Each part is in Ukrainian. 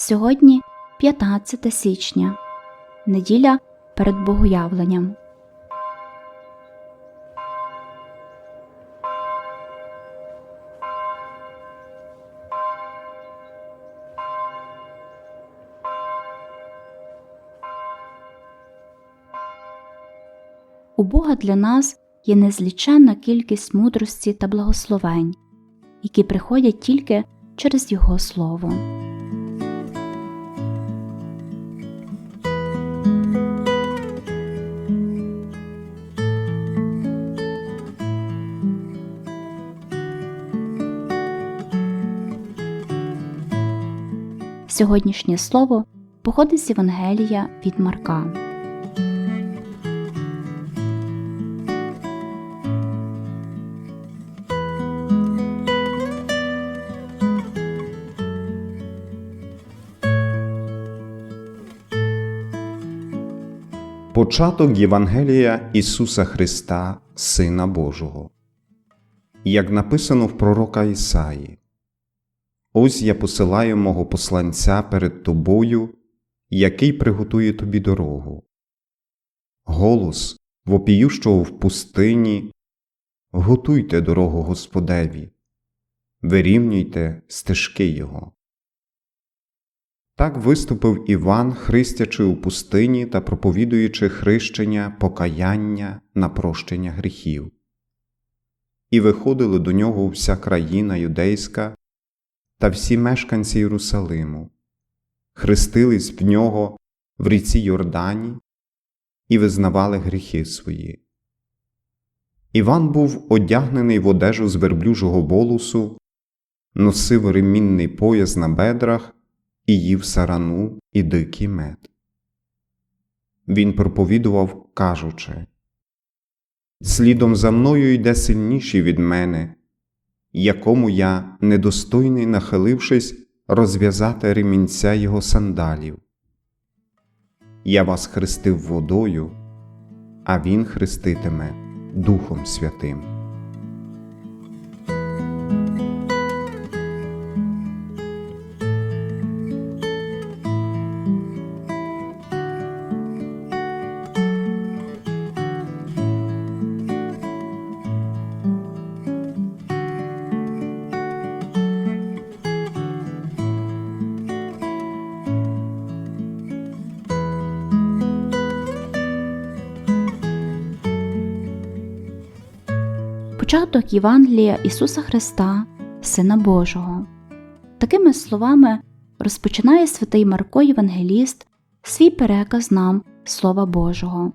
Сьогодні 15 січня, неділя перед Богоявленням. У Бога для нас є незліченна кількість мудрості та благословень, які приходять тільки через Його Слово. Сьогоднішнє слово походить з Євангелія від Марка. Початок Євангелія Ісуса Христа, Сина Божого. Як написано в пророка Ісаї: Ось я посилаю мого посланця перед тобою, який приготує тобі дорогу. Голос вопіющого в пустині, готуйте дорогу Господеві, вирівнюйте стежки Його. Так виступив Іван, хрестячи у пустині та проповідуючи хрещення, покаяння на прощення гріхів. І виходили до нього вся країна юдейська та всі мешканці Єрусалиму, хрестились в нього в ріці Йордані і визнавали гріхи свої. Іван був одягнений в одежу з верблюжого волосу, носив ремінний пояс на бедрах і їв сарану і дикий мед. Він проповідував, кажучи Слідом за мною йде сильніший від мене, якому я, недостойний, нахилившись, розв'язати ремінця його сандалів. Я вас хрестив водою, а він хреститиме Духом Святим. Початок Євангелія Ісуса Христа, Сина Божого. Такими словами розпочинає святий Марко Євангеліст свій переказ нам Слова Божого.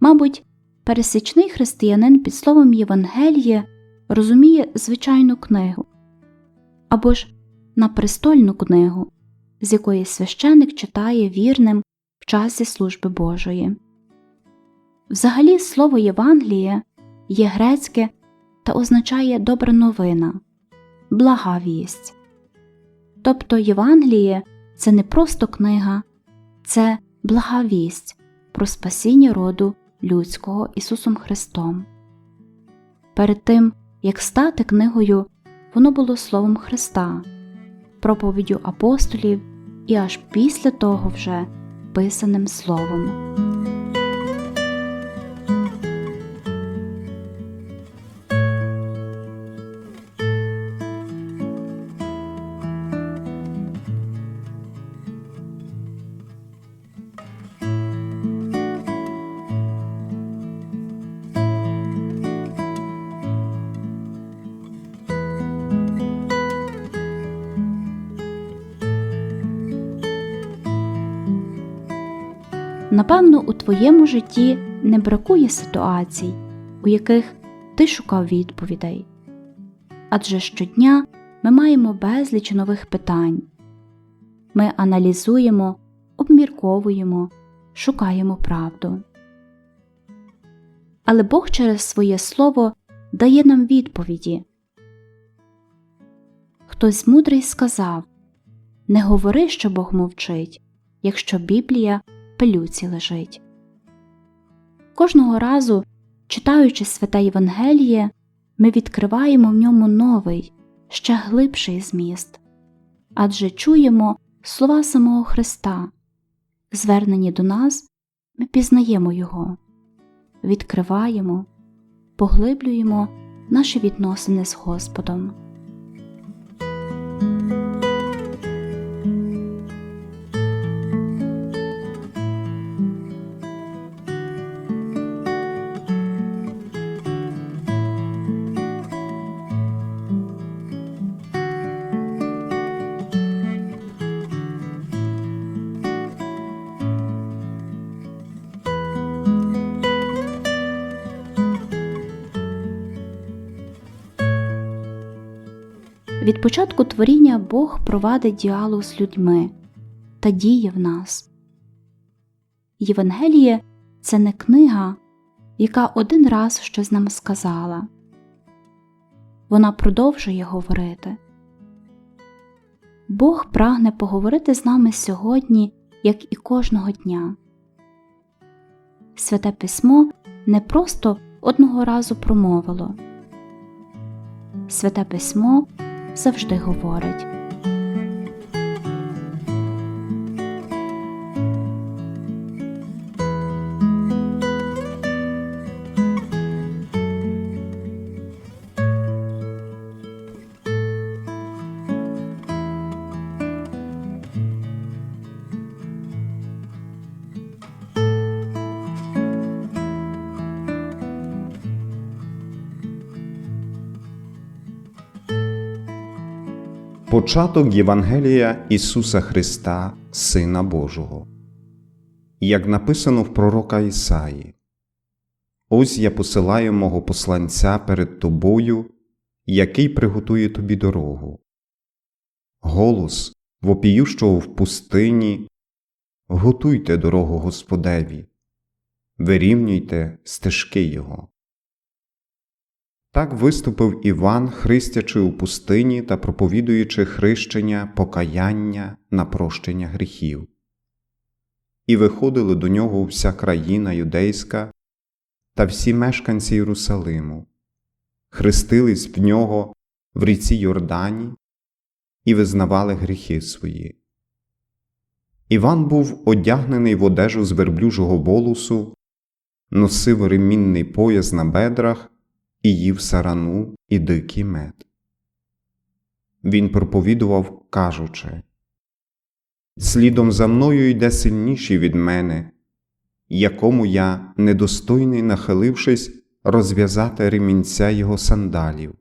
Мабуть, пересічний християнин під словом Євангеліє розуміє звичайну книгу або ж напрестольну книгу, з якої священик читає вірним в часі служби Божої. Взагалі, слово Євангеліє є грецьке та означає добра новина, блага вість. Тобто Євангеліє це не просто книга, це блага вість про спасіння роду людського Ісусом Христом. Перед тим, як стати книгою, воно було Словом Христа, проповіддю апостолів і аж після того вже писаним Словом. Напевно, у твоєму житті не бракує ситуацій, у яких ти шукав відповідей. Адже щодня ми маємо безліч нових питань. Ми аналізуємо, обмірковуємо, шукаємо правду. Але Бог через своє Слово дає нам відповіді. Хтось мудрий сказав Не говори, що Бог мовчить, якщо Біблія пилюці лежить. Кожного разу, читаючи святе Євангеліє, ми відкриваємо в ньому новий, ще глибший зміст, адже чуємо слова самого Христа, звернені до нас, ми пізнаємо Його, відкриваємо, поглиблюємо наші відносини з Господом. Від початку творіння Бог провадить діалог з людьми та діє в нас. Євангеліє це не книга, яка один раз щось нам сказала. Вона продовжує говорити. Бог прагне поговорити з нами сьогодні, як і кожного дня. Святе письмо не просто одного разу промовило. Святе письмо завжди говорить. Початок Євангелія Ісуса Христа, Сина Божого. Як написано в пророка Ісаї: Ось я посилаю мого посланця перед тобою, який приготує тобі дорогу. Голос вопіющого в пустині, готуйте дорогу Господеві, вирівнюйте стежки Його. Так виступив Іван, хрестячи у пустині та проповідуючи хрещення, покаяння на прощення гріхів. І виходили до нього вся країна юдейська та всі мешканці Єрусалиму, хрестились в нього в ріці Йордані і визнавали гріхи свої. Іван був одягнений в одежу з верблюжого волосу, носив ремінний пояс на бедрах і їв сарану і дикий мед. Він проповідував, кажучи Слідом за мною йде сильніший від мене, якому я, недостойний, нахилившись, розв'язати ремінця його сандалів.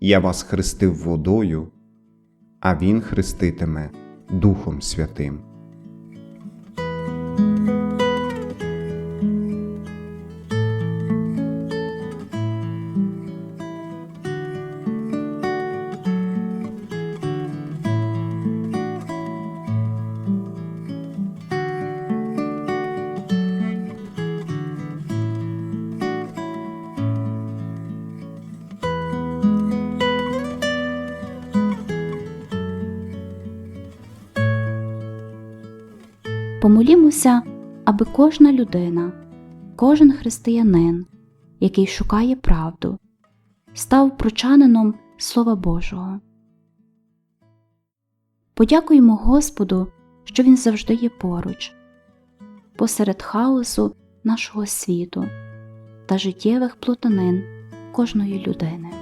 Я вас хрестив водою, а він хреститиме Духом Святим. Помолімося, аби кожна людина, кожен християнин, який шукає правду, став прочанином Слова Божого. Подякуємо Господу, що Він завжди є поруч, посеред хаосу нашого світу та життєвих плутанин кожної людини.